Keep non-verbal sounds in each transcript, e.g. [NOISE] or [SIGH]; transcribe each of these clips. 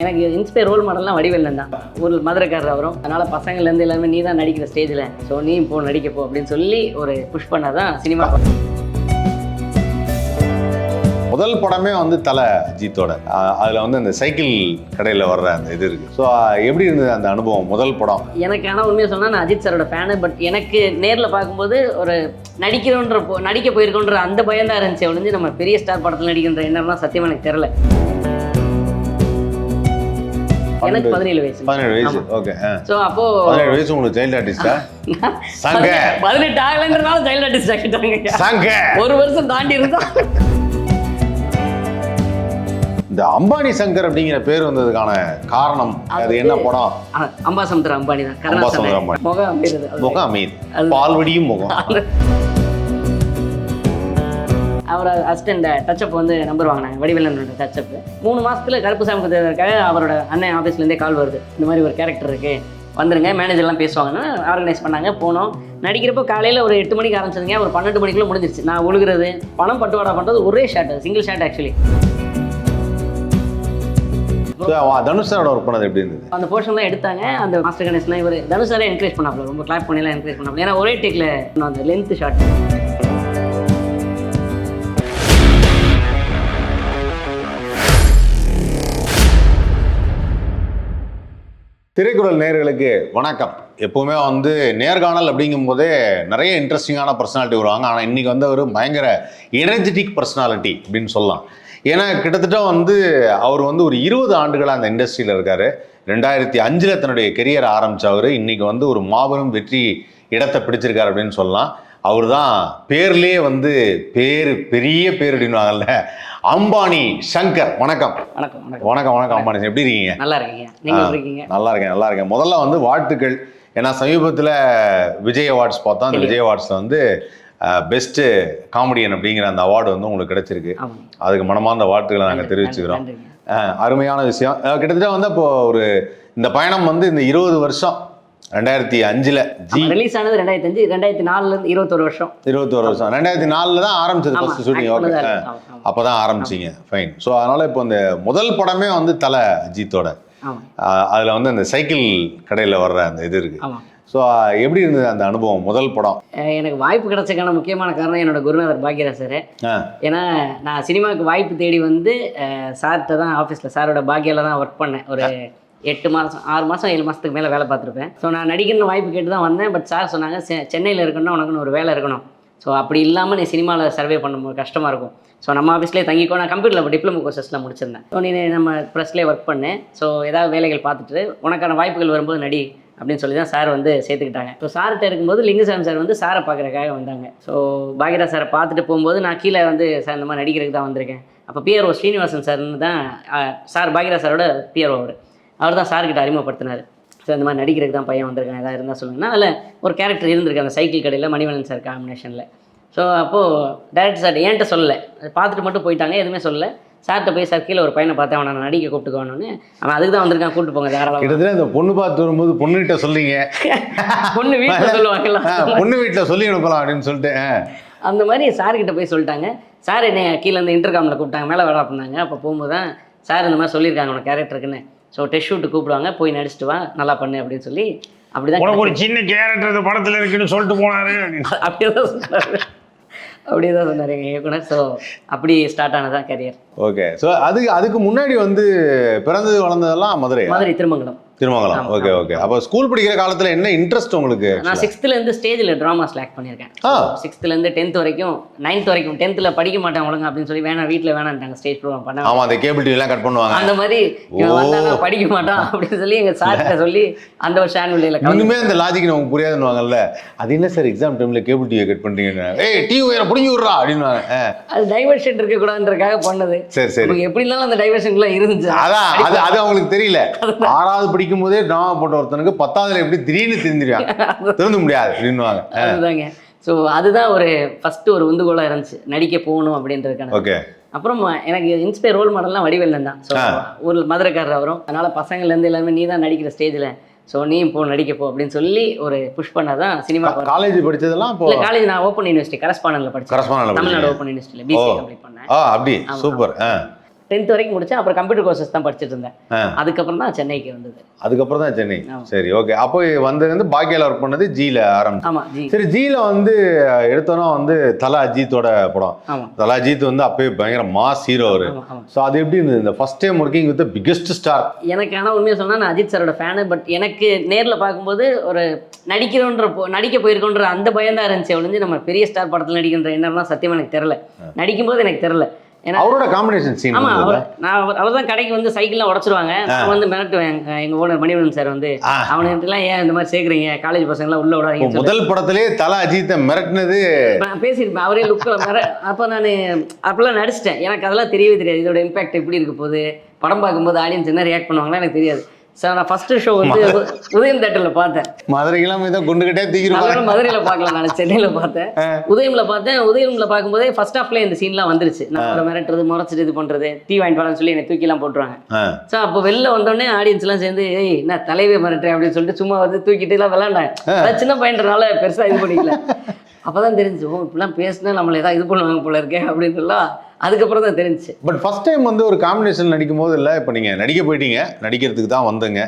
எனக்கு inspire role மாடல்லாம் வடிவேலன் தான் ஒரு மதுரைக்காரர் அவரும். அதனால பசங்கள்லேருந்து எல்லாருமே நீ தான் நடிக்கிற ஸ்டேஜில் ஸோ நீ இப்போ நடிக்க போ அப்படின்னு சொல்லி ஒரு புஷ் பண்ணாதான் சினிமா முதல் படமே வந்து தலை அஜித்தோட அதுல வந்து அந்த சைக்கிள் கடையில் வர்ற அந்த இது இருக்கு. ஸோ எப்படி இருந்தது அந்த அனுபவம் முதல் படம்? எனக்கு ஆனால் உண்மையாக சொன்னால் நான் அஜித் சாரோட ஃபேனு பட் எனக்கு நேரில் பார்க்கும்போது ஒரு நடிக்கிறோன்ற நடிக்க போயிருக்கோன்ற அந்த பயம் தான் இருந்துச்சு. ஒழிஞ்சு நம்ம பெரிய ஸ்டார் படத்தில் நடிக்கின்ற எண்ணம்லாம் சத்தியமாக எனக்கு தெரில எனக்கு பதினேழு வயசு. பதினேழு வயசு. ஓகே ஸோ அப்போது பதினேழு வயசு உங்களுக்கு சைல்டு ஆர்டிஸ்டா [LAUGHS] சங்க. பதினெட்டு ஆகலைன்றனால சைல்ட் ஆர்டிஸ்ட் ஆகிட்டாங்க சங்க. ஒரு வருஷம் தாண்டி இருந்தா. இந்த அம்பானி சங்கர் அப்படிங்கிற பேர் வந்ததுக்கான காரணம் அது என்ன படம் அம்பாசமுத்திர அம்பானி தான். அம்பாசமுத்திர அம்பானி. முகம் அது. முகம் அமீர் அது- பால்வடியும் முகம். அவர் அசிஸ்டன்ட் டச்சப் வந்து நம்பர் வாங்கினாங்க வடிவேலனோட டச்சப் மூணு மாசத்துல கருப்பு சாமி குத்துறதுக்காக அவரோட அண்ணன் ஆஃபீஸ்ல இருந்தே கால் வருது. இந்த மாதிரி ஒரு கேரக்டர் இருக்கு. வந்துருங்க மேனேஜர்லாம் பேசுவாங்கன்னு ஆர்கனைஸ் பண்ணாங்க போனோம். நடிக்கிறப்போ காலையில் ஒரு எட்டு மணிக்கு ஆரம்பிச்சதுங்க ஒரு பன்னெண்டு மணிக்குள்ள முடிஞ்சிருச்சு. நான் உழுகிறது பணம் பட்டுவாடா பண்ணுறது ஒரே shot single shot actually So, அவன் தனுஷ் சாரோட ஒர்க் பண்ணது எப்படி இருந்தது? அந்த போர்ஷன்லாம் எடுத்தாங்க. அந்த மாஸ்டர் கணேஷ்னா இவர் தனுஷாரே என்கரேஜ் பண்ணாப்ல ரொம்ப கிளாப் பண்ணிலாம் என்கரேஜ் பண்ணாப்ல ஏன்னா ஒரே டேக்கில் அந்த லென்த் ஷாட் திரைக்குறள் நேர்களுக்கு வணக்கம். எப்பவுமே வந்து நேர்காணல் அப்படிங்கும் போதே நிறைய இன்ட்ரெஸ்டிங்கான பர்சனாலிட்டி வருவாங்க. ஆனால் இன்றைக்கி வந்து ஒரு பயங்கர எனர்ஜெட்டிக் பர்சனாலிட்டி அப்படின்னு சொல்லலாம். ஏன்னா கிட்டத்தட்ட வந்து அவர் வந்து ஒரு இருபது ஆண்டுகளாக அந்த இண்டஸ்ட்ரியில் இருக்கார். ரெண்டாயிரத்தி அஞ்சில் தன்னுடைய கெரியர் அவர் இன்றைக்கி வந்து ஒரு மாபெரும் வெற்றி இடத்தை பிடிச்சிருக்காரு அப்படின்னு சொல்லலாம். அவர் தான் பேர்லேயே வந்து பேர் பெரிய பேர் அப்படின்வாங்கல்ல அம்பானி சங்கர் வணக்கம். வணக்கம் வணக்கம். வணக்கம் அம்பானி எப்படி இருக்கீங்க? நல்லா இருக்கீங்க. நல்லா இருக்கேன் நல்லா இருக்கேன். முதல்ல வந்து வாழ்த்துக்கள். ஏன்னா சமீபத்தில் விஜய் அவார்ட்ஸ் பார்த்தோம் அந்த விஜய் அவார்ட்ஸில் வந்து பெஸ்ட்டு காமெடியன் அப்படிங்கிற அந்த அவார்டு வந்து உங்களுக்கு கிடைச்சிருக்கு. அதுக்கு மனமார்ந்த வாழ்த்துக்களை நாங்கள் தெரிவிச்சுக்கிறோம். அருமையான விஷயம். கிட்டத்தட்ட வந்து இப்போ ஒரு இந்த பயணம் வந்து இந்த இருபது வருஷம் ரெண்டாயிரத்தி அஞ்சில் ஜி ரிலீஸ் ஆனது ரெண்டாயிரத்தி அஞ்சு ரெண்டாயிரத்தி நாலுல இருந்து இருபத்தொரு வருஷம். இருபத்தோரு வருஷம். ரெண்டாயிரத்தி நாலில் தான் ஆரம்பிச்சது ஃபர்ஸ்ட் ஷூட்டிங் ஓகே பண்ணதா இருக்கு. ஆமா, ஆமா. அப்போ தான் ஆரம்பிச்சிங்க ஃபைன் ஸோ அதனால் இப்போ இந்த முதல் படமே வந்து தலை அஜித்தோட அதில் வந்து அந்த சைக்கிள் கடையில் வர்ற அந்த இது இருக்குது ஆமா. ஸோ எப்படி இருந்தது அந்த அனுபவம் முதல் படம்? எனக்கு வாய்ப்பு கிடைச்சதுக்கான முக்கியமான காரணம் என்னோட குருநாதர் பாக்யராஜ் சார். ஏன்னா நான் சினிமாவுக்கு வாய்ப்பு தேடி வந்து சார்கிட்ட தான் ஆஃபீஸில் சாரோட பாக்கியால தான் ஒர்க் பண்ணேன். ஒரு எட்டு மாதம் ஆறு மாதம் ஏழு மாதத்துக்கு மேலே வேலை பார்த்துருப்பேன். ஸோ நான் நடிக்கணும்னு வாய்ப்பு கேட்டு தான் வந்தேன் பட் சார் சொன்னாங்க "செ- சென்னையில் இருக்கணும்னா உனக்குன்னு ஒரு வேலை இருக்கணும். ஸோ அப்படி இல்லாமல் நீ சினிமாவில் சர்வே பண்ணும்போது கஷ்டமாக இருக்கும். ஸோ நம்ம ஆஃபீஸ்லேயே தங்கிக்கோ நான் கம்ப்யூட்டரில் டிப்ளமோ கோர்சஸில் முடிச்சிருந்தேன். ஸோ நீ நம்ம ப்ரெஸ்லேயே ஒர்க் பண்ணேன் ஸோ ஏதாவது வேலைகள் பார்த்துட்டு உனக்கான வாய்ப்புகள் வரும்போது நடி அப்படின்னு சொல்லி தான் சார் வந்து சேர்த்துக்கிட்டாங்க. ஸோ சார்கிட்ட இருக்கும்போது லிங்குசாமி சார் வந்து சாரை பார்க்குறக்காக வந்தாங்க. ஸோ பாக்யராஜ் சாரை பார்த்துட்டு போகும்போது நான் கீழே வந்து சார் இந்த மாதிரி நடிக்கிறதுக்கு தான் வந்திருக்கேன். அப்போ பிஆர்ஓ ஸ்ரீனிவாசன் சார்னு தான் சார் பாக்யராஜ் சாரோட பிஆர்ஓ அவர். அவர் தான் சார்கிட்ட அறிமுகப்படுத்தினார். சார் இந்த மாதிரி நடிக்கிறதுக்கு தான் பையன் வந்திருக்கேன் ஏதாவது இருந்தால் சொல்லுங்கன்னா அதில் ஒரு கேரக்டர் இருந்திருக்கு அந்த சைக்கிள் கடையில் மணிவண்ணன் சார் காம்பினேஷனில் ஸோ அப்போது டேரக்டர் சார் என்கிட்ட சொல்லலை. பார்த்துட்டு மட்டும் போயிட்டாங்க எதுவுமே சொல்லலை. சார்கிட்ட போய் சார் கீழே ஒரு பையனை பார்த்தேன் அவனை நான் நடிக்க கூப்பிட்டுக்கோன்னு அவன் அதுக்கு தான் வந்திருக்கான் கூப்பிட்டு போங்க தாராளமாக கிட்டத்தட்ட இந்த பொண்ணு பார்த்து வரும்போது பொண்ணுகிட்ட சொல்லிங்க. [LAUGHS] பொண்ணு வீட்டில் [LAUGHS] சொல்லுவாங்களா பொண்ணு வீட்டில் சொல்லி அனுப்பலாம் அப்படின்னு சொல்லிட்டு. அந்த மாதிரி சார்கிட்ட போய் சொல்லிட்டாங்க. சார் என்னை கீழே இருந்து இன்டர்காமில் கூப்பிட்டாங்க மேலே வேலை பண்ணாங்க அப்போ போகும்போது தான் சார் இந்த மாதிரி சொல்லியிருக்காங்க உனக்கு கேரக்டருக்குன்னு ஸோ டெஸ்ட் ஷூட்டு கூப்பிடுவாங்க போய் நடிச்சிட்டு வா நல்லா பண்ணு அப்படின்னு சொல்லி அப்படி உனக்கு ஒரு சின்ன கேரக்டர் படத்துல இருக்குன்னு சொல்லிட்டு போனாரு. அப்படியே தான் சொன்னார். அப்படியே தான் சொன்னார் எங்கள் இயக்குனர். ஸோ அப்படி ஸ்டார்ட் ஆனதான் கரியர் ஓகே ஸோ அதுக்கு அதுக்கு முன்னாடி வந்து பிறந்தது வளர்ந்ததெல்லாம் மதுரை மதுரை திருமங்கலம். திருமங்கலம். ஓகே. ஓகே அப்போ ஸ்கூல் படிக்கிற காலத்தில் என்ன இன்ட்ரெஸ்ட் உங்களுக்கு? நான் சிக்ஸ்த்துலேருந்து ஸ்டேஜில் ட்ராமா ஸ்லாக் பண்ணியிருக்கேன். சிக்ஸ்த்துலேருந்து டென்த் வரைக்கும் நைன்த் வரைக்கும் டென்த்தில் படிக்க மாட்டேன் ஒழுங்கா அப்படின்னு சொல்லி வேணாம் வீட்டில் வேணான்ட்டாங்க ஸ்டேஜ் ப்ரோக்ராம் பண்ண. ஆமாம் அந்த கேபிள் டிவிலாம் கட் பண்ணுவாங்க. அந்த மாதிரி படிக்க மாட்டான் அப்படின்னு சொல்லி எங்க சார்கிட்ட சொல்லி அந்த வருஷம் ஆனுவல் கலந்து இன்னுமே அந்த லாஜிக் நமக்கு புரியாதுன்னுவாங்கல்ல. அது என்ன சார் எக்ஸாம் டைமில் கேபிள் டிவியை கட் பண்ணுறீங்கன்னு ஏய் டிவி உயர பிடிங்கி விட்றா அப்படின்னுவாங்க. ஆ, அது டைவர்ஷன் இருக்க கூடாதுன்றதுக்காக பண்ணது. சரி சரி. எப்படி இருந்தாலும் அந்த டைவர்ஷன்லாம் இருந்துச்சு. அதான் அது அது அவங்களுக்கு தெரியல. ஆறாவது படிக்கும் போதே டிராமா போட்ட ஒருத்தனுக்கு பத்தாவதுல எப்படி திடீர்னு தெரிஞ்சிருவாங்க [LAUGHS] திருந்த முடியாது அப்படின்னுவாங்க. அதுதாங்க. ஸோ அதுதான் ஒரு ஃபர்ஸ்ட் ஒரு உந்துகோலா இருந்துச்சு. நடிக்க போகணும் அப்படின்றதுக்கான. ஓகே. அப்புறம் எனக்கு இன்ஸ்பயர் ரோல் மாடல்லாம் வடிவேலன் தான் ஸோ. ஒரு மதுரைக்காரர் அவரும். அதனால பசங்கள்லேருந்து எல்லாருமே நீ தான் நடிக்கிற ஸ்டேஜில் ஸோ நீ இப்போ நடிக்க போ அப்படின்னு சொல்லி ஒரு புஷ் பண்ணாதான் சினிமா காலேஜ் படிச்சதெல்லாம் இப்போ காலேஜ் நான் ஓப்பன் யூனிவர்சிட்டி கரஸ்பாண்டில் படிச்சேன். தமிழ்நாடு ஓப்பன் யூனிவர்சிட்டியில் பிசிஏ. கம்ப்ளீட் பண்ணேன். அப்படி. சூப்பர். டென்த் வரைக்கும் முடிச்சேன். அப்புறம் கம்ப்யூட்டர் கோர்சஸ் தான் படிச்சுட்டு இருந்தேன். அதுக்கப்புறம் தான் சென்னைக்கு வந்தது. அதுக்கப்புறம் தான் சென்னை. சரி ஓகே அப்போ வந்தது வந்து பாக்கியால ஒர்க் பண்ணது ஜியில் ஆரம்பிச்சு ஆமா ஜி சரி ஜியில் வந்து எடுத்தோன்னா வந்து தலா அஜித்தோட படம். தலா அஜித் வந்து அப்பயே பயங்கர மாஸ் ஹீரோ அவரு. ஸோ அது எப்படி இருந்தது? இந்த first time working with biggest star எனக்கு ஆனால் உண்மையாக சொன்னா நான் அஜித் சாரோட ஃபேனு பட் எனக்கு நேரில் பார்க்கும்போது ஒரு நடிக்கிறோன்ற நடிக்க போயிருக்கோன்ற அந்த பயம் தான் இருந்துச்சு. ஒழிஞ்சு நம்ம பெரிய ஸ்டார் படத்தில் நடிக்கின்ற என்னன்னா சத்தியமா எனக்கு தெரில நடிக்கும்போது எனக்கு தெரில அவரோட காம்பினேஷன் சீன் ஆமா நான் அவர் தான் கடைக்கு வந்து சைக்கிள்லாம் உடச்சிருவாங்க. நான் வந்து மிரட்டுவேன் எங்க- ஓனர் மணிவண்ணன் சார் வந்து. ஆ. அவனுக்குலாம் ஏன் இந்த மாதிரி சேர்க்குறீங்க? காலேஜ் பசங்களாம் உள்ள விடாதீங்கன்னு சொல்லி முதல் படத்திலேயே தலா அஜித்தை மிரட்டினது நான் பேசியிருப்பேன். அவரே லுக்கில் மிர அப்போ நான் அப்போல்லாம் நடிச்சிட்டேன். எனக்கு அதெல்லாம் தெரியவே தெரியாது. இதோட இம்பாக்ட் எப்படி இருக்க போகுது? படம் பார்க்கும்போது ஆடியன்ஸ் என்ன ரியாக்ட் பண்ணுவாங்களா எனக்கு தெரியாது. சார் நான் ஃபர்ஸ்ட் ஷோ வந்து உதயம் தேட்டரில் பார்த்தேன். மதுரைக்கெல்லாம் ஏதோ குண்டுகிட்டே நான் மதுரையில் பார்க்கல நான் சென்னையில் பார்த்தேன். உதயம்ல பார்த்தேன். உதயம்ல பார்க்கும்போதே ஃபர்ஸ்ட் ஹாஃப்ல இந்த சீன்லாம் வந்துருச்சு. நான் மிரட்டுறது முறைச்சிட்டு இது பண்றது டீ வாங்கிட்டு வரலாம்னு சொல்லி என்னை தூக்கிலாம் போட்டுருவாங்க. ஸோ அப்போ வெளில வந்தோடனே ஆடியன்ஸ் எல்லாம் சேர்ந்து ஏய் என்ன தலைவே மிரட்டுறேன் அப்படின்னு சொல்லிட்டு சும்மா வந்து தூக்கிட்டு எல்லாம் விளாண்டாங்க சின்ன பையன்றனால பெருசா இது பண்ணிக்கல. [LAUGHS] அப்பதான் தெரிஞ்சு தெரிஞ்சுவோம் இப்படிலாம் பேசினா நம்மளை ஏதாவது இது பண்ணுவாங்க போல இருக்கே அப்படின்ட்டுலாம் அதுக்கப்புறம் தான் தெரிஞ்சு பட் ஃபஸ்ட் டைம் வந்து ஒரு காம்பினேஷன் நடிக்கும் போது இல்லை இப்போ நீங்கள் நடிக்க போயிட்டீங்க நடிக்கிறதுக்கு தான் வந்தங்க.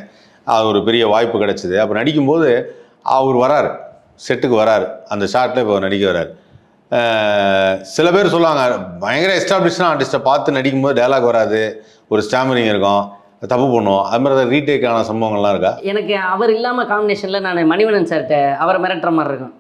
அது ஒரு பெரிய வாய்ப்பு கிடச்சிது. அப்போ நடிக்கும்போது அவர் வராரு செட்டுக்கு வராரு. அந்த ஷார்ட்டில் இப்போ நடிக்க வராரு. சில பேர் சொல்லுவாங்க பயங்கர எஸ்டாப்ளிஷ்டாக ஆர்டிஸ்ட்டை பார்த்து நடிக்கும்போது டைலாக் வராது. ஒரு ஸ்டாமரிங் இருக்கும். தப்பு பண்ணுவோம். அது மாதிரி ஏதாவது ரீடேக்கான சம்பவங்கள்லாம் இருக்கா? எனக்கு அவர் இல்லாம காம்பினேஷன்ல நான் மணிவண்ணன் சார்கிட்ட அவரை மிரட்டுற மாதிரி இருக்கும்.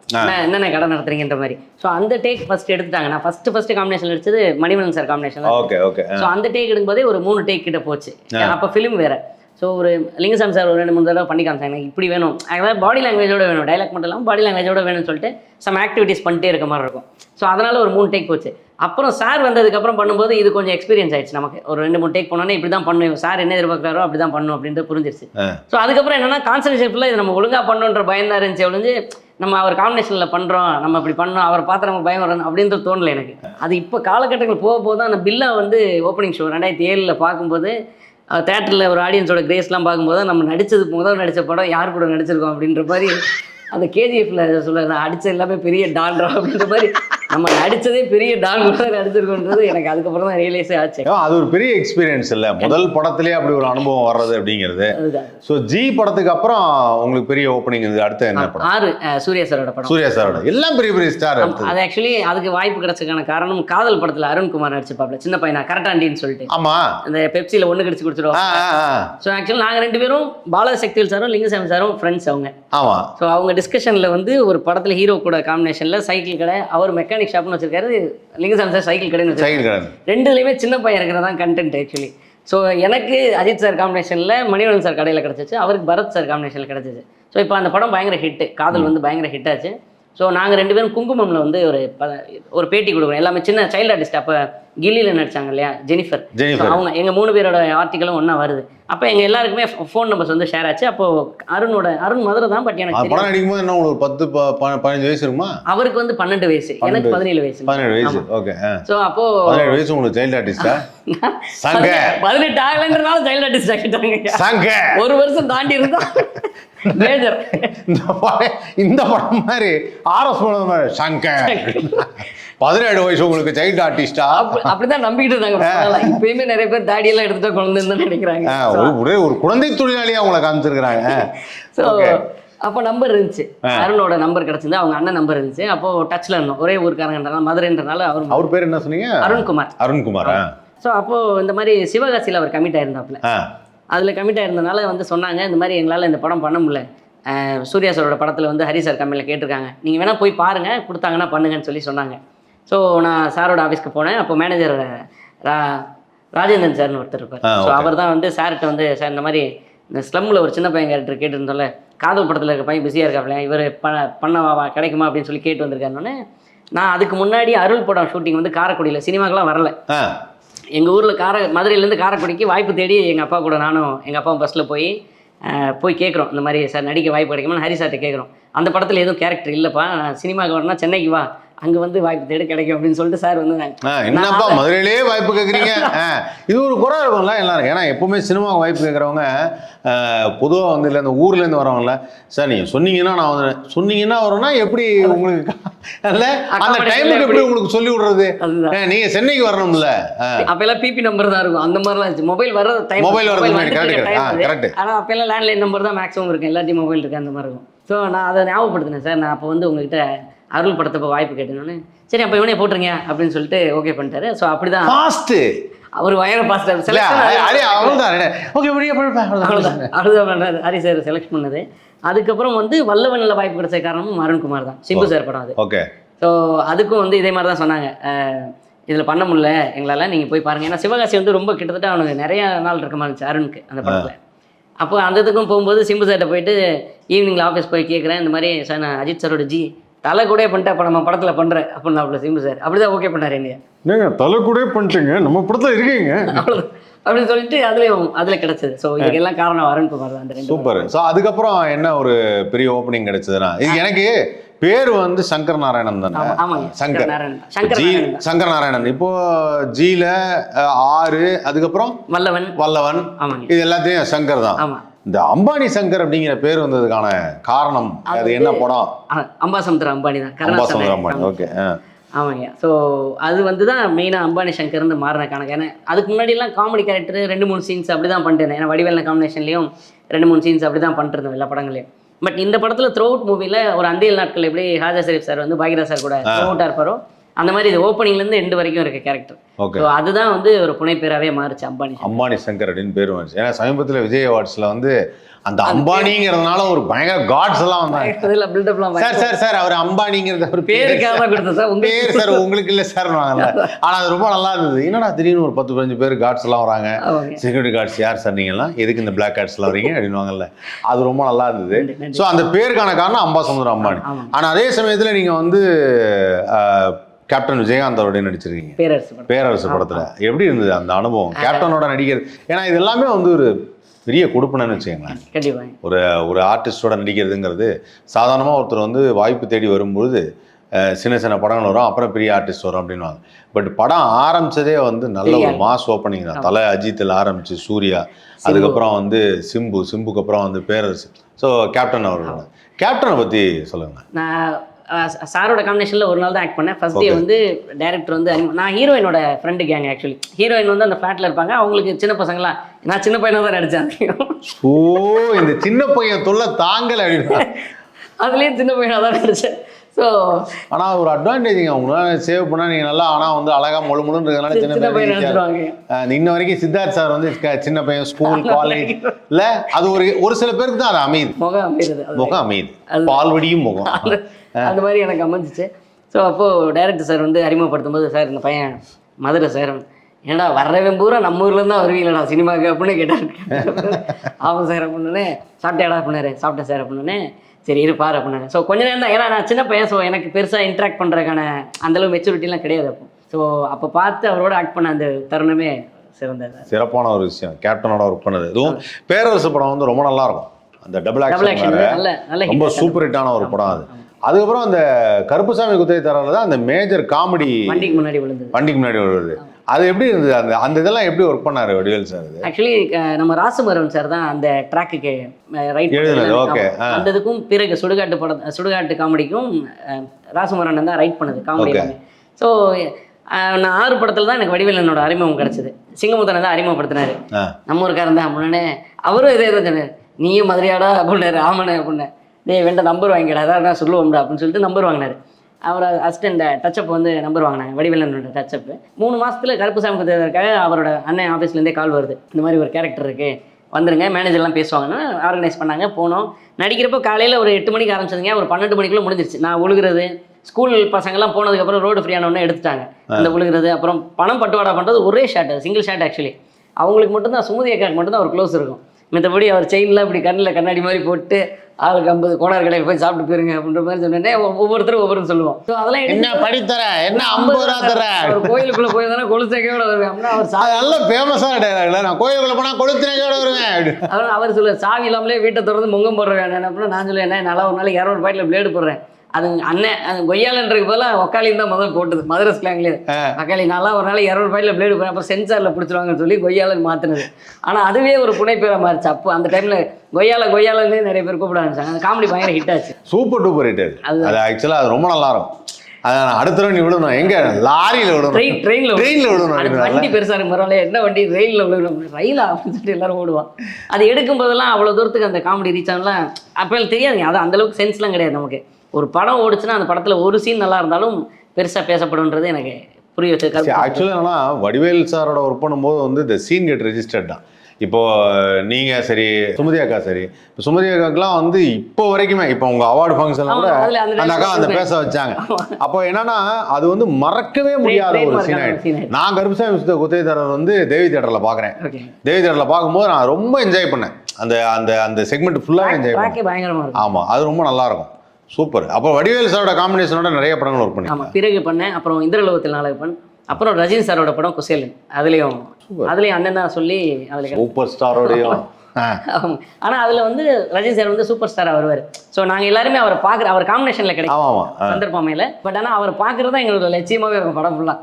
என்னென்ன கடை நடத்துறீங்கன்ற மாதிரி. ஸோ அந்த டேக் ஃபர்ஸ்ட் எடுத்துட்டாங்க. நான் ஃபர்ஸ்ட் ஃபர்ஸ்ட் காம்பினேஷன் அடிச்சது Manivannan sir combination okay okay so அந்த டேக் எடுக்கும்போதே ஒரு மூணு டேக் கிட்ட போச்சு. அப்போ ஃபிலிம் வேற. ஸோ ஒரு லிங்கசாமி சார் ஒரு ரெண்டு மூணு தடவை பண்ணி காமிச்சாங்க. எனக்கு இப்படி வேணும். அதாவது பாடி லாங்குவேஜோட வேணும். டைலாக் மட்டும் இல்லாமல் பாடி லாங்குவேஜோட வேணும்னு சொல்லிட்டு சம் ஆக்டிவிட்டீஸ் பண்ணிட்டே இருக்க மாதிரி இருக்கும். ஸோ அதனால ஒரு மூணு டேக் போச்சு. அப்புறம் சார் வந்ததுக்கப்புறம் பண்ணும்போது இது கொஞ்சம் எக்ஸ்பீரியன்ஸ் ஆயிடுச்சு நமக்கு. ஒரு ரெண்டு மூணு டேக் பண்ணோன்னே இப்படி தான் பண்ணுவேன் சார் என்ன எதிர்பார்க்குறாரோ அப்படி தான் பண்ணும் அப்படின்ட்டு புரிஞ்சிருச்சு. ஸோ அதுக்கப்புறம் என்னன்னா கான்சன்ட்ரேஷன் ஃபுல்லாக இது நம்ம ஒழுங்காக பண்ணணுன்ற பயம் தான் இருந்துச்சு. ஒழிஞ்சு நம்ம அவர் காம்பினேஷனில் பண்ணுறோம் நம்ம இப்படி பண்ணோம் அவரை பார்த்து நமக்கு பயம் வரணும் அப்படின்ற தோணல எனக்கு. அது இப்போ காலகட்டங்கள் போக போக தான் அந்த பில்லா வந்து ஓப்பனிங் ஷோ ரெண்டாயிரத்தி ஏழில் பார்க்கும்போது தேட்டரில் ஒரு ஆடியன்ஸோட கிரேஸ்லாம் பார்க்கும்போது நம்ம நடிச்சது முதல் நடித்த படம் யார் கூட நடிச்சிருக்கோம் அப்படின்ற மாதிரி அந்த கேஜிஎஃப்ல சொல்ல அடிச்ச எல்லாமே பெரிய டான்ரா அப்படின்ற மாதிரி நம்ம நடிச்சதே பெரிய டான் கூட நடிச்சிருக்கோன்றது எனக்கு அதுக்கப்புறம் தான் ரியலைஸே ஆச்சு. அது ஒரு பெரிய எக்ஸ்பீரியன்ஸ் இல்லை. முதல் படத்திலே அப்படி ஒரு அனுபவம் வர்றது அப்படிங்கிறது. ஸோ ஜி படத்துக்கு அப்புறம் உங்களுக்கு பெரிய ஓப்பனிங் இது. அடுத்து என்ன படம்? ஆறு சூர்யா சாரோட படம். சூர்யா சாரோட. எல்லாம் பெரிய பெரிய ஸ்டார் அது ஆக்சுவலி அதுக்கு வாய்ப்பு கிடைச்சதுக்கான காரணம் காதல் படத்துல அருண்குமார் நடிச்சிருப்பாப்ல சின்ன பையனா கரெக்டாண்டின்னு சொல்லிட்டு. ஆமா. அந்த பெப்சில ஒண்ணு கடிச்சு ஆ. ஸோ ஆக்சுவலி நாங்கள் ரெண்டு பேரும் பாலசக்தியில் சாரும் லிங்கசாமி சாரும் ஃப்ரெண்ட்ஸ் அவங்க. ஆமா. ஸோ அவங்க டிஸ்கஷனில் வந்து ஒரு படத்தில் ஹீரோ கூட காம்பினேஷனில் சைக்கிள் கடை அவர் மெக்கானிக் ஷாப்னு வச்சிருக்காரு. லிங்கசாமி சார் சைக்கிள் கடைன்னு சைக்கிள் கடன் ரெண்டுலேயுமே சின்ன பையன் இருக்கிறதா கண்டென்ட் ஆக்சுவலி ஸோ எனக்கு அஜித் சார் காம்பினேஷனில் மணிவண்ணன் சார் கடையில் கிடச்சிச்சு. அவருக்கு பரத் சார் காம்பினேஷனில் கிடச்சிச்சு. ஸோ இப்போ அந்த படம் பயங்கர ஹிட் காதல் வந்து பயங்கர ஹிட் ஆச்சு. ஸோ நாங்கள் ரெண்டு பேரும் குங்குமம்ல வந்து ஒரு ஒரு பேட்டி கொடுக்குறோம் எல்லாமே சின்ன சைல்டு ஆர்டிஸ்ட் அப்போ கில்லியில் நடிச்சாங்க இல்லையா? ஜெனிஃபர் அவங்க எங்கள் மூணு பேரோட ஆர்டிகளும் ஒன்றா வருது. அப்போ எங்கள் எல்லாருக்குமே ஃபோன் நம்பர்ஸ் வந்து ஷேர் ஆச்சு. அப்போ அருணோட அருண் மதுரை தான் பட் எனக்கு படம் நடிக்கும்போது என்ன உங்களுக்கு பத்து பதினஞ்சு வயசு இருக்குமா? அவருக்கு வந்து பன்னெண்டு வயசு. எனக்கு பதினேழு வயசு. பதினேழு வயசு. ஓகே ஸோ அப்போ பதினேழு வயசு உங்களுக்கு சைல்டு ஆர்டிஸ்டா [LAUGHS] சங்க. பதினெட்டு ஆகலன்றனால சைல்டு ஆர்டிஸ்ட் ஆகிட்டாங்க சங்க. ஒரு வருஷம் தாண்டி இருந்தா. [LAUGHS] மேஜர். இந்த படம் இந்த படம் மாதிரி ஆர்எஸ் படம் மாதிரி சங்கர். பதினேழு வயசு உங்களுக்கு சைல்டு ஆர்டிஸ்டா அப்படிதான் நம்பிக்கிட்டு இருந்தாங்க. இப்பயுமே நிறைய பேர் தாடியெல்லாம் எடுத்துட்டா குழந்தைன்னு தான் நினைக்கிறாங்க. ஒரு ஒரே ஒரு குழந்தை தொழிலாளியா உங்களை காமிச்சிருக்கிறாங்க. So Okay. அப்போ நம்பர் இருந்துச்சு. அருணோட நம்பர் கிடைச்சிருந்து அவங்க அண்ணன் நம்பர் இருந்துச்சு. அப்போ டச்ல இருந்தோம். ஒரே ஊருக்காரங்கன்றனால மதுரைன்றனால அவர் அவர் பேர் என்ன சொன்னீங்க? அருண்குமார். அருண்குமார். ஸோ அப்போ இந்த மாதிரி சிவகாசியில் அவர் கமிட் ஆயிருந்தாப்புல. அதில் கமிட் ஆயிருந்தனால வந்து சொன்னாங்க இந்த மாதிரி எங்களால் இந்த படம் பண்ண முடியல. சூர்யா சாரோட படத்தில் வந்து ஹரி சார் கம்பெனியில் கேட்டிருக்காங்க. நீங்கள் வேணால் போய் பாருங்கள் கொடுத்தாங்கன்னா பண்ணுங்கன்னு சொல்லி சொன்னாங்க. ஸோ நான் சாரோட ஆஃபீஸ்க்கு போனேன். அப்போ மேனேஜர் ரா ராஜேந்திரன் சார்னு ஒருத்தர் இருப்பார். ஸோ. அவர் தான் வந்து சார்கிட்ட வந்து சார் இந்த மாதிரி இந்த ஸ்லம்மில் ஒரு சின்ன பையன் கேரக்டர் கேட்டிருந்தோம்ல காதல் படத்தில் இருக்க பையன் பிஸியாக இருக்காப்ல இவர் ப பண்ணவா கிடைக்குமா? அப்படின்னு சொல்லி கேட்டு வந்திருக்காருன்னொன்னே நான் அதுக்கு முன்னாடி அருள் படம் ஷூட்டிங் வந்து காரைக்குடியில் சினிமாக்கெலாம் வரல. எங்கள் ஊரில் கார மதுரையிலேருந்து காரைக்குடிக்கு வாய்ப்பு தேடி எங்கள் அப்பா கூட நானும் எங்கள் அப்பாவும் பஸ்ஸில் போய் போய் கேட்குறோம் இந்த மாதிரி சார் நடிக்க வாய்ப்பு கிடைக்குமா ஹரி சார்கிட்ட கேட்குறோம் அந்த படத்தில் எதுவும் கேரக்டர் இல்லைப்பா. நான் சினிமாவுக்கு வரேன்னா சென்னைக்கு வா. அங்கே வந்து வாய்ப்பு தேடி கிடைக்கும் அப்படின்னு சொல்லிட்டு சார் வந்து என்னப்பா மதுரையிலேயே வாய்ப்பு கேட்குறீங்க [LAUGHS] இது ஒரு குறை இருக்கும்ல எல்லாரும். ஏன்னா எப்பவுமே சினிமா வாய்ப்பு கேட்குறவங்க பொதுவாக வந்து இல்லை இந்த ஊர்லேருந்து வரவங்கள சார் நீங்கள் சொன்னீங்கன்னா நான் வந்து சொன்னீங்கன்னா வரும்னா எப்படி உங்களுக்கு [LAUGHS] அந்த டைமுக்கு எப்படி? உங்களுக்கு சொல்லி விடுறது? நீங்க சென்னைக்கு வரணும்ல. அப்பெல்லாம் பிபி நம்பர் தான் இருக்கும். அந்த மாதிரிலாம் இருந்துச்சு. மொபைல் வர டைம் correct, correct. ஆ, correct. ஆனால் அப்பெல்லாம் லேண்ட்லைன் நம்பர் தான் மேக்ஸிமம் இருக்கும் எல்லாத்தையும் மொபைல் இருக்கு. அந்த மாதிரி இருக்கும். ஸோ நான் அதை ஞாபகப்படுத்தினேன் சார். நான் அப்போ வந்து உங்ககிட்ட அருள் படத்தப்போ வாய்ப்பு கேட்டேன்னு சரி அப்போ இவனே போட்டுருங்க அப்படின்னு சொல்லிட்டு ஓகே பண்ணிட்டாரு. ஸோ அப்படிதான். ஃபாஸ்ட் அவர் வயர பண்ணாரு. ஹரி சார் செலக்ட் பண்ணது. அதுக்கப்புறம் வந்து வல்லவனில் வாய்ப்பு கிடைச்ச காரணமும் அருண்குமார் தான். சிம்பு சார் படம் அது. ஓகே ஸோ அதுக்கும் வந்து இதே மாதிரி தான் சொன்னாங்க இதில் பண்ண முடியல. எங்களால் நீங்கள் போய் பாருங்கள் ஏன்னா சிவகாசி வந்து ரொம்ப கிட்டத்தட்ட அவனுக்கு நிறைய நாள் இருக்க மாதிரி இருந்துச்சு அருணுக்கு அந்த படத்தில். அப்போ அந்த இதுக்கும் போகும்போது சிம்பு சார்கிட்ட போயிட்டு ஈவினிங்கில் ஆஃபீஸ் போய் கேட்குறேன் இந்த மாதிரி சார் நான் அஜித் சாரோட ஜி தலை கூட பண்ணிட்டு அப்போ நம்ம படத்தில் பண்ணுறேன் அப்படின்னு அப்படி சிம்பு சார். அப்படி தான் ஓகே பண்ணார் என்னைய. நீங்க தலை கூட பண்ணிட்டீங்க? நம்ம படத்துல இருக்கீங்க. அப்படின்னு சொல்லிட்டு அதுலேயும் அதில் கிடச்சது. ஸோ இதுக்கெல்லாம் காரணம் அருண்குமார் தான் அந்த ரெண்டு சூப்பர். ஸோ அதுக்கப்புறம் என்ன ஒரு பெரிய ஓப்பனிங் கிடைச்சதுன்னா இது எனக்கு பேர் வந்து சங்கர் நாராயணன் தானே. சங்கர் ஜி. சங்கர் நாராயணன். இப்போ ஜீல ஆறு அதுக்கப்புறம் வல்லவன். வல்லவன். இது எல்லாத்தையும் சங்கர் தான். இந்த அம்பானி சங்கர் அப்படிங்கிற பேர் வந்ததுக்கான காரணம் அது என்ன படம் அம்பாசமுத்திர அம்பானி தான் அம்பாசமுத்திர அம்பானி ஓகே ஆமாங்க. ஸோ அது வந்து தான் மெயினாக அம்பானி சங்கர்னு மாறின கணக்கு. ஏன்னா அதுக்கு முன்னாடிலாம் காமெடி கேரக்டர் ரெண்டு மூணு சீன்ஸ் அப்படி தான் பண்ணிட்டு ஏன்னா வடிவேல காம்பினேஷன்லேயும் ரெண்டு மூணு சீன்ஸ் அப்படி தான் பண்ணிட்டு எல்லா படங்களையும். பட் இந்த படத்தில் த்ரூ அவுட் மூவியில் ஒரு அந்தியல் நாட்கள் எப்படி ஹாஜா ஷரீஃப் சார் வந்து பாகிரா சார் கூட த்ரூ அவுட்டாக இருப்பாரோ அந்த மாதிரி இது ஓப்பனிங்லேருந்து எண்டு வரைக்கும் இருக்க கேரக்டர் ஓகே அதுதான் வந்து ஒரு புனைப்பேராகவே மாறுச்சு அம்பானி அம்பானி சங்கர் அப்படின்னு பேர் வந்துச்சு. ஏன்னா சமீபத்தில் விஜய் அவார்ட்ஸ்ல வந்து அந்த அம்பானிங்கிறதுனால ஒரு பயங்கர காட்ஸ் எல்லாம் வந்தாங்க. [LAUGHS] இதில் பில்டப்லாம் சார் சார் சார் அவர் அம்பானிங்கிறது ஒரு பேருக்காக தான் கொடுத்தேன் சார் உங்க பேர் சார் உங்களுக்கு இல்ல சார் வாங்கல. [LAUGHS] ஆனா அது ரொம்ப நல்லா இருந்தது. என்னடா திடீர்னு ஒரு பத்து பதினஞ்சு பேர் கார்ட்ஸ் எல்லாம் வராங்க. செக்யூரிட்டி கார்ட்ஸ் யார் சார் நீங்கெல்லாம் எதுக்கு இந்த பிளாக் கார்ட்ஸ் எல்லாம் வரீங்க அப்படின்னுவாங்கல்ல அது ரொம்ப நல்லா இருந்தது. ஸோ அந்த பேருக்கான காரணம் அம்பாசமுத்திரம் அம்பானி. ஆமாம் ஆனா அதே சமயத்துல நீங்க வந்து கேப்டன் விஜயகாந்த் அவருடைய நடிச்சிருக்கீங்க. பேரரசு பேரரசு படத்துல. எப்படி இருந்தது அந்த அனுபவம்? கேப்டனோட நடிக்கிறது. ஏன்னா இது எல்லாமே வந்து ஒரு பெரிய கொடுப்பனன்னு வச்சுக்கோங்களேன். ஒரு ஒரு ஆர்டிஸ்டோட நடிக்கிறதுங்கிறது சாதாரணமாக ஒருத்தர் வந்து வாய்ப்பு தேடி வரும்பொழுது சின்ன சின்ன படங்கள் வரும் அப்புறம் பெரிய ஆர்டிஸ்ட் வரும் அப்படின்வாங்க பட் படம் ஆரம்பிச்சதே வந்து நல்ல ஒரு மாஸ் ஓப்பனிங் தான். தலை அஜித்தில் ஆரம்பிச்சு சூர்யா அதுக்கப்புறம் வந்து சிம்பு சிம்புக்கு அப்புறம் வந்து பேரரசு. ஸோ கேப்டன் அவர்கள் கேப்டனை பற்றி சொல்லுங்க. நான் சாரோட காம்பினேஷனில் ஒரு நாள் தான் ஆக்ட் பண்ணேன். First day. வந்து டைரக்டர் வந்து நான் ஹீரோயினோட ஃப்ரெண்டு கேங் ஆக்சுவலி ஹீரோயின் வந்து அந்த ஃப்ளாட்டில் இருப்பாங்க. அவங்களுக்கு சின்ன பசங்களாம் நான் சின்ன பையனாக தான் நடித்தேன் ஓ இந்த சின்ன பையன் தொல்லை தாங்கலை அப்படின்னா. அதுலேயும் சின்ன பையனாக தான் நடித்தேன் ஸோ ஆனால் ஒரு அட்வான்டேஜிங்க அவங்களால சேவ் பண்ணால் நீங்கள் நல்லா ஆனால் வந்து அழகாக முழு முழுன்னு இருக்கிறதுனால சின்ன பையன் இன்ன வரைக்கும் சித்தார்த் சார் வந்து சின்ன பையன் ஸ்கூல் காலேஜ் இல்ல அது ஒரு ஒரு சில பேருக்கு தான் அது அமையுது. முகம் அது. முகம் அமையுது. பால்வடியும் முகம். அந்த மாதிரி எனக்கு அமைஞ்சிச்சு. ஸோ அப்போது டைரக்டர் சார் வந்து அறிமுகப்படுத்தும் போது சார் இந்த பையன் மதுரை சார். ஏன்டா வர்றவன் பூரா நம்ம ஊர்லேருந்து தான் வருவீங்களடா சினிமாவுக்கு அப்படின்னு கேட்டார். ஆமாம் சார் அப்படின்னு சாப்பிட்டியாடா அப்படின்னாரு. சாப்பிட்டேன் சார் அப்படின்னு சரி இரு பாரு அப்படின்னாரு. ஸோ கொஞ்ச நேரம் தான் ஏன்னா நான் சின்ன பையன் ஸோ எனக்கு பெருசாக இன்ட்ராக்ட் பண்ணுறதுக்கான அந்தளவு மெச்சூரிட்டிலாம் கிடையாது அப்போ. ஸோ அப்போ பார்த்து அவரோட ஆக்ட் பண்ண அந்த தருணமே சிறந்தது சிறப்பான ஒரு விஷயம். கேப்டனோட ஒர்க் பண்ணது. இதுவும் பேரரசு படம் வந்து ரொம்ப நல்லா இருக்கும். அந்த டபுள் ஆக்ஷன் ரொம்ப. சூப்பர் ஹிட்டான ஒரு படம் அது. அதுக்கப்புறம் அந்த கருப்புசாமி குத்தை தரல தான் அந்த மேஜர் காமெடி வண்டிக்கு முன்னாடி விழுந்தது. வண்டிக்கு முன்னாடி வருது அது எப்படி இருந்தது? அந்த அந்த இதெல்லாம் எப்படி ஒர்க் பண்ணாரு வடிவேல் சார் ஆக்சுவலி நம்ம ராசுமரன் சார் தான் அந்த ட்ராக்குக்கு ரைட் எழுதுனது, ஆ. அந்த இதுக்கும் பிறகு சுடுகாட்டு படம் சுடுகாட்டு காமெடிக்கும் ராசுமரன் தான் ரைட் பண்ணது காமெடி ஸோ நான் ஆறு படத்தில் தான் எனக்கு வடிவேலனோட அறிமுகம் கிடச்சிது. சிங்கமுத்தனை தான் அறிமுகப்படுத்தினாரு. நம்ம ஊருக்காரன் தான். அப்படின்னே அவரும் இதே தான் சொன்னார். நீயும் மதுரையாடா அப்படின்னாரு. ஆமாண்ணே அப்படின்னேன் டேய் வேண்ட நம்பர் வாங்கிடா அதான் நான் சொல்லுவோம்டா அப்படின்னு சொல்லிட்டு நம்பர் வாங்கினாரு. அவர் அசிஸ்டண்ட் டச்சப் வந்து நம்பர் வாங்கினாங்க வடிவேலனோட டச்சப் மூணு மாசத்துல கருப்புசாமி குத்துறதுக்காக அவரோட அண்ணன் ஆஃபீஸ்லேருந்தே கால் வருது. இந்த மாதிரி ஒரு கேரக்டர் இருக்குது வந்துருங்க மேனேஜர்லாம் பேசுவாங்கன்னு ஆர்கனைஸ் பண்ணாங்க போனோம். நடிக்கிறப்போ காலையில் ஒரு எட்டு மணிக்கு ஆரம்பிச்சதுங்க ஒரு பன்னெண்டு மணிக்குள்ளே முடிஞ்சிருச்சு. நான் உழுகிறது ஸ்கூல் பசங்கள்லாம் போனதுக்கப்புறம் ரோடு ஃப்ரீயான உடனே எடுத்துட்டாங்க. அந்த உழுகிறது அப்புறம் பணம் பட்டுவாடா பண்ணுறது ஒரே ஷாட் சிங்கிள் ஷாட் ஆக்சுவலி அவங்களுக்கு மட்டும்தான் சுமதி அக்காக்கு மட்டும்தான் ஒரு க்ளோஸ் இருக்கும். மற்றபடி அவர் செயின்லாம் இப்படி கண்ணில் கண்ணாடி மாதிரி போட்டு ஆளுக்கு ஐம்பது கோனார் கடையில் போய் சாப்பிட்டு போயிருங்க அப்படின்ற மாதிரி சொன்னேன்னே ஒவ்வொருத்தரும் ஒவ்வொரு சொல்லுவோம். ஸோ அதெல்லாம் என்ன படித்தர என்ன ஐம்பது ரூபா தர அவர் கோயிலுக்குள்ள போய் தானே கொலுசேக்கையோட வருவேன் அப்படின்னா அவர் நல்ல ஃபேமஸான டைலாக்ல நான் கோயிலுக்குள்ள போனா கொளுத்தினோட வருவேன் அப்படி. அதான் அவர் சொல்லுவார் சாவி இல்லாமலே வீட்டை திறந்து முங்கம் போடுற வேணாம் அப்படின்னா நான் சொல்லுவேன் என்ன நல்லா ஒரு நாளைக்கு இரநூறு பாயிட்டில் பிளேடு போடுறேன். அது அண்ணன் அது கொய்யாலன்றது பதிலாக ஒக்காலின்னு தான் முதல் போட்டது. மதுரை ஸ்லாங்லேயே. ஒக்காலி நல்லா ஒரு நாள் இரநூறு ரூபாயில பிளேடு போய் அப்புறம் சென்சாரில் பிடிச்சிருவாங்கன்னு சொல்லி கொய்யாலன் மாற்றினது ஆனால் அதுவே ஒரு புனைப்பேராக மாறிச்சு. அப்போ அந்த டைமில் கொய்யால கொய்யாலன்னே நிறைய பேர் கூப்பிட ஆரம்பிச்சாங்க அந்த காமெடி பயங்கர ஹிட் ஆச்சு. சூப்பர் டூப்பர் ஹிட் அது. அது- ஆக்சுவலாக அது ரொம்ப நல்லா இருக்கும். அதை நான் அடுத்த நீ விடணும். எங்க? லாரியில விடணும். ட்ரெயின் ட்ரெயினில் ட்ரெயின்ல விடணும். வண்டி பெருசா இருக்கு. பரவாயில்ல என்ன வண்டி? ரயிலில் விழுகணும் ரயிலா? அப்படின்னு சொல்லிட்டு எல்லாரும் ஓடுவான். அது எடுக்கும் போதெல்லாம் அவ்வளோ தூரத்துக்கு அந்த காமெடி ரீச் ஆகலாம் அப்போ தெரியாதுங்க அது அந்த அளவுக்கு சென்ஸ்லாம் கிடையாது நமக்கு. ஒரு படம் ஓடுச்சுன்னா அந்த படத்துல ஒரு சீன் நல்லா இருந்தாலும் பெருசா பேசப்படுன்றது எனக்கு புரிய வச்சிருக்காரு ஆக்சுவலாக என்னன்னா வடிவேல் சாரோட ஒர்க் பண்ணும்போது வந்து இந்த சீன் கெட் ரெஜிஸ்டர்ட் தான். இப்போ நீங்க சரி சுமதி அக்கா சரி இப்போ சுமதி அக்காக்கெல்லாம் வந்து இப்போ வரைக்குமே இப்போ உங்க அவார்டு ஃபங்க்ஷன்ல கூட அந்த அக்கா அந்த பேச வச்சாங்க. அப்போ என்னன்னா அது வந்து மறக்கவே முடியாத ஒரு சீன். நான் கருப்புசாமி சுத்த குத்தகை தரர் வந்து தேவி தேட்டரில் பார்க்குறேன் தேவி தேட்டரில் பார்க்கும்போது நான் ரொம்ப என்ஜாய் பண்ணேன். அந்த அந்த அந்த செக்மெண்ட் ஃபுல்லாக என்ஜாய் பண்ணேன் ட்ராக்கே பயங்கரமா இருக்கும். ஆமா அது ரொம்ப நல்லா இருக்கும். சூப்பர். அப்போ வடிவேல் சாரோட காம்பினேஷனோட நிறைய படங்கள் ஒர்க் பண்ணி ஆமா பிறகு பண்ணேன் அப்புறம் இந்திரலோகத்தில் நாளகப்பன் அப்புறம் ரஜினி சாரோட படம் குசேலன். அதுலயும் அதுலயும் அண்ணன் தான் சொல்லி அதுல சூப்பர் ஸ்டாரோடையும் ஆமா. ஆனா அதுல வந்து ரஜினி சார் வந்து சூப்பர் ஸ்டாரா வருவார். ஸோ நாங்க எல்லாருமே அவரை பார்க்குற அவர் காம்பினேஷன்ல கிடைக்கும் ஆமா ஆமா. ஆ. சந்தர்ப்பம் அமையல. பட் ஆனா அவர் பார்க்கறது தான் எங்களோட லட்சியமாவே இருக்கும் படம் ஃபுல்லா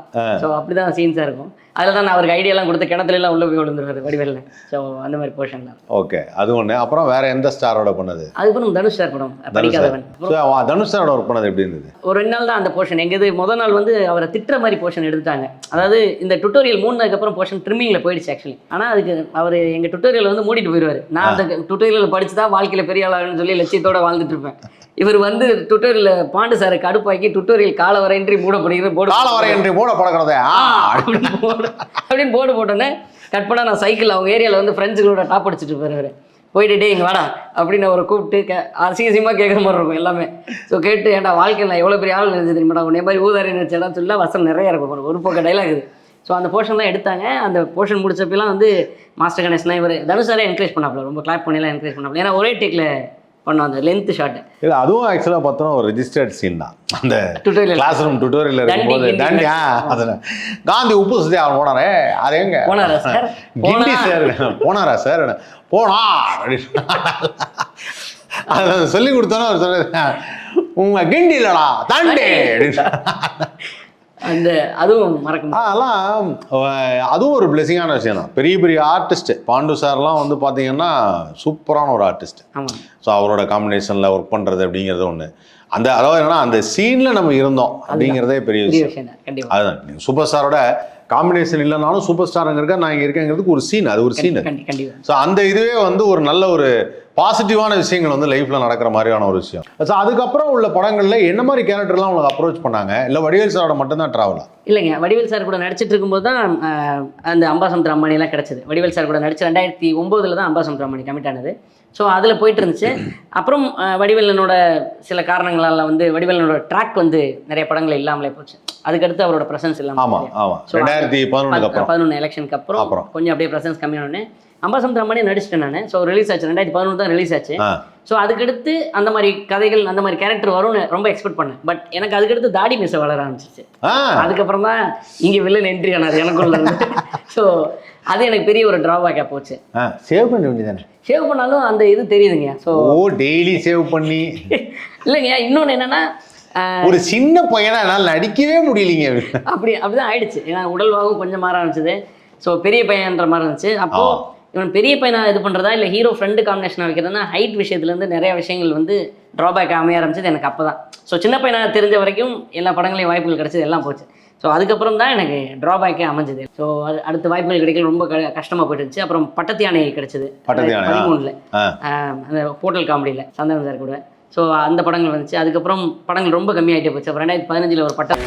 ஸோ அப்படிதான் சீன்ஸா இருக்கும். அதில் தான் நான் அவருக்கு ஐடியாலாம் கொடுத்து கிணத்துல எல்லாம் உள்ள போய் விழுந்துருவாரு வடிவேலில் ஸோ அந்த மாதிரி போர்ஷன்லாம் ஓகே அது ஒண்ணு. அப்புறம் வேற எந்த ஸ்டாரோட பண்ணது? அதுக்கப்புறம் தனுஷ் சார் படம் படிக்காதவன். தனுஷ் சாரோட ஒர்க் பண்ணது எப்படி இருந்தது? ஒரு ரெண்டு நாள் தான் அந்த போர்ஷன் எங்க இது முதல் நாள் வந்து அவரை திட்டுற மாதிரி போர்ஷன் எடுத்துட்டாங்க. அதாவது இந்த டுட்டோரியல் மூணுனதுக்கு அப்புறம் போர்ஷன் ட்ரிம்மிங்ல போயிடுச்சு ஆக்சுவலி ஆனா அதுக்கு அவர் எங்க டுட்டோரியல் வந்து மூடிட்டு போயிடுவாரு. நான் அந்த டுட்டோரியல் படிச்சு தான் வாழ்க்கையில பெரிய ஆளாகணும்னு சொல்லி லட்சியத்தோட வாழ்ந்துட்டு இருப்பேன். இவர் வந்து டுட்டோரியல் பாண்டு சாரை கடுப்பாக்கி டுட்டோரியல் கால வரையின்றி மூடப்படுகிறது போர்டு கால வரை என்று மூட பழக்கிறதே ஆ அப்படின்னு போர்டு போட்டோன்னே கட் நான் சைக்கிள் அவங்க ஏரியாவில் வந்து ஃப்ரெண்ட்ஸுகளோட டாப் அடிச்சிட்டு போயிருவாரு போயிட்டு டேய் இங்க வாடா அப்படின்னு அவரை கூப்பிட்டு கே அசிங்கசியமாக கேட்குற மாதிரி இருக்கும் எல்லாமே. ஸோ கேட்டு ஏன்டா வாழ்க்கையில் நான் எவ்வளோ பெரிய ஆள் நினைச்சு தெரியுமாடா? உன்னை மாதிரி ஊதாரி நினைச்சேடா சொல்லி வசம் நிறைய இருக்கும். ஒரு- ஒரு பக்கம் டைலாக் இது. ஸோ அந்த போர்ஷன் தான் எடுத்தாங்க. அந்த போர்ஷன் முடிச்சப்பெல்லாம் வந்து மாஸ்டர் கணேஷ்னா இவர். தனுஷாரே என்கரேஜ் பண்ணாப்ல ரொம்ப கிளாப் பண்ணிலாம் என்கரேஜ் பண்ணாப்ல ஏன்னா ஒரே டேக்கில் பண்ணோம் அந்த லென்த் ஷாட் இல்ல அதுவும் ஆக்சுவலா பார்த்தோன்னா ஒரு ரெஜிஸ்டர்ட் சீன் தான். அந்த டுட்டோரியல் கிளாஸ் ரூம் டுட்டோரியல் இருக்கும்போது தண்டி ஆ, அதுல. காந்தி உப்பு சுத்தி அவன் போனாரே அது எங்க? போனாரா சார்? கிண்டி? சார் போனாரா சார் போனா? அதை சொல்லி கொடுத்தோன்னா அவர் சொன்னது உங்க கிண்டி இல்லடா தாண்டி! அப்படின்னு. அந்த அதுவும் மறக்க. அதெல்லாம் அதுவும் ஒரு பிளெஸிங்கான விஷயம் தான் பெரிய பெரிய ஆர்டிஸ்ட் பாண்டு சார்லாம் வந்து பார்த்தீங்கன்னா சூப்பரான ஒரு ஆர்டிஸ்ட் ஸோ அவரோட காம்பினேஷனில் ஒர்க் பண்ணுறது அப்படிங்கிறது ஒன்று அந்த அதாவது என்னன்னா அந்த சீனில் நம்ம இருந்தோம் அப்படிங்கிறதே பெரிய விஷயம். அதுதான். சூப்பர் ஸ்டாரோட காம்பினேஷன் இல்லைனாலும் சூப்பர் ஸ்டார் அங்கே இருக்கா நான் இங்கே இருக்கேங்கிறதுக்கு ஒரு சீன் அது ஒரு சீன் ஸோ அந்த இதுவே வந்து ஒரு நல்ல ஒரு பாசிட்டிவான விஷயங்கள் வந்து லைஃப்பில் நடக்கிற மாதிரியான ஒரு விஷயம். ஸோ அதுக்கப்புறம் உள்ள படங்களில் என்ன மாதிரி கேரக்டர்லாம் உங்களுக்கு அப்ரோச் பண்ணாங்க? இல்லை வடிவேல் சாரோட மட்டும்தான் ட்ராவலா இல்லைங்க வடிவேல் சார் கூட நடிச்சிட்டு இருக்கும்போது தான் அந்த அம்பாசமுத்திர அம்மானிலாம் கிடச்சிது. வடிவேல் சார் கூட நடிச்சு ரெண்டாயிரத்தி ஒம்போதில் தான் அம்பாசமுத்திர அம்மானி கமிட் ஆனது. ஸோ அதில் போயிட்டு இருந்துச்சு அப்புறம் வடிவேலனோட சில காரணங்களால் வந்து வடிவேலனோட ட்ராக் வந்து நிறைய படங்கள் இல்லாமலே போச்சு. அதுக்கடுத்து அவரோட ப்ரெசன்ஸ் இல்லாமல் ரெண்டாயிரத்தி பதினொன்று எலெக்ஷனுக்கு அப்புறம். கொஞ்சம் அப்படியே ப்ரெசன்ஸ் கம்மியானோடனே அம்பாசமுத்திர அம்மானி நடிச்சிட்டேன் நான். ஸோ ரிலீஸ் ஆச்சு. ரெண்டாயிரத்தி பதினொன்று தான் ரிலீஸ் ஆச்சு. ஸோ அதுக்கடுத்து அந்த மாதிரி கதைகள் அந்த மாதிரி கேரக்டர் வரும்னு ரொம்ப எக்ஸ்பெக்ட் பண்ணேன். பட் எனக்கு அதுக்கடுத்து தாடி மீச வளர ஆரம்பிச்சிச்சு. அதுக்கப்புறம் தான் இங்கே வில்லன் என்ட்ரி ஆனாது எனக்குள்ள ஸோ [LAUGHS] அது எனக்கு பெரிய ஒரு ட்ராபேக்காக போச்சு. சேவ் பண்ண வேண்டியதானே ஷேவ் பண்ணாலும் அந்த இது தெரியுதுங்க. ஸோ ஓ டெய்லி சேவ் பண்ணி. [LAUGHS] இல்லைங்க இன்னொன்று என்னன்னா ஒரு சின்ன பையனா என்னால் நடிக்கவே முடியலைங்க. அப்படி அப்படிதான் ஆயிடுச்சு. ஏன்னா உடல்வாகும் கொஞ்சம் மாற ஆரம்பிச்சது. ஸோ பெரிய பையன்ற மாதிரி இருந்துச்சு. அப்போ. இவன் பெரிய பையனா இது பண்றதா? இல்லை ஹீரோ ஃப்ரெண்டு காம்பினேஷனாக வைக்கிறதுனா ஹைட் விஷயத்துலேருந்து நிறைய விஷயங்கள் வந்து ட்ராபேக் அமைய ஆரம்பிச்சது எனக்கு அப்போ தான் ஸோ சின்ன பையனா தெரிஞ்ச வரைக்கும் எல்லா படங்களையும் வாய்ப்புகள் கிடைச்சது எல்லாம் போச்சு. ஸோ அதுக்கப்புறம் தான் எனக்கு ட்ராபேக்கே அமைஞ்சது. ஸோ அது அடுத்த வாய்ப்புகள் கிடைக்கல ரொம்ப க கஷ்டமாக போயிட்டு இருந்துச்சு அப்புறம் பட்டத்து யானை கிடைச்சது. பதிமூணில். அந்த போர்ட்டல் காமெடியில் சந்தனம் சார் கூட. ஸோ அந்த படங்கள் வந்துச்சு. அதுக்கப்புறம் படங்கள் ரொம்ப கம்மியாயிட்டே போச்சு. அப்புறம் ரெண்டாயிரத்தி பதினஞ்சில் ஒரு பட்டம்.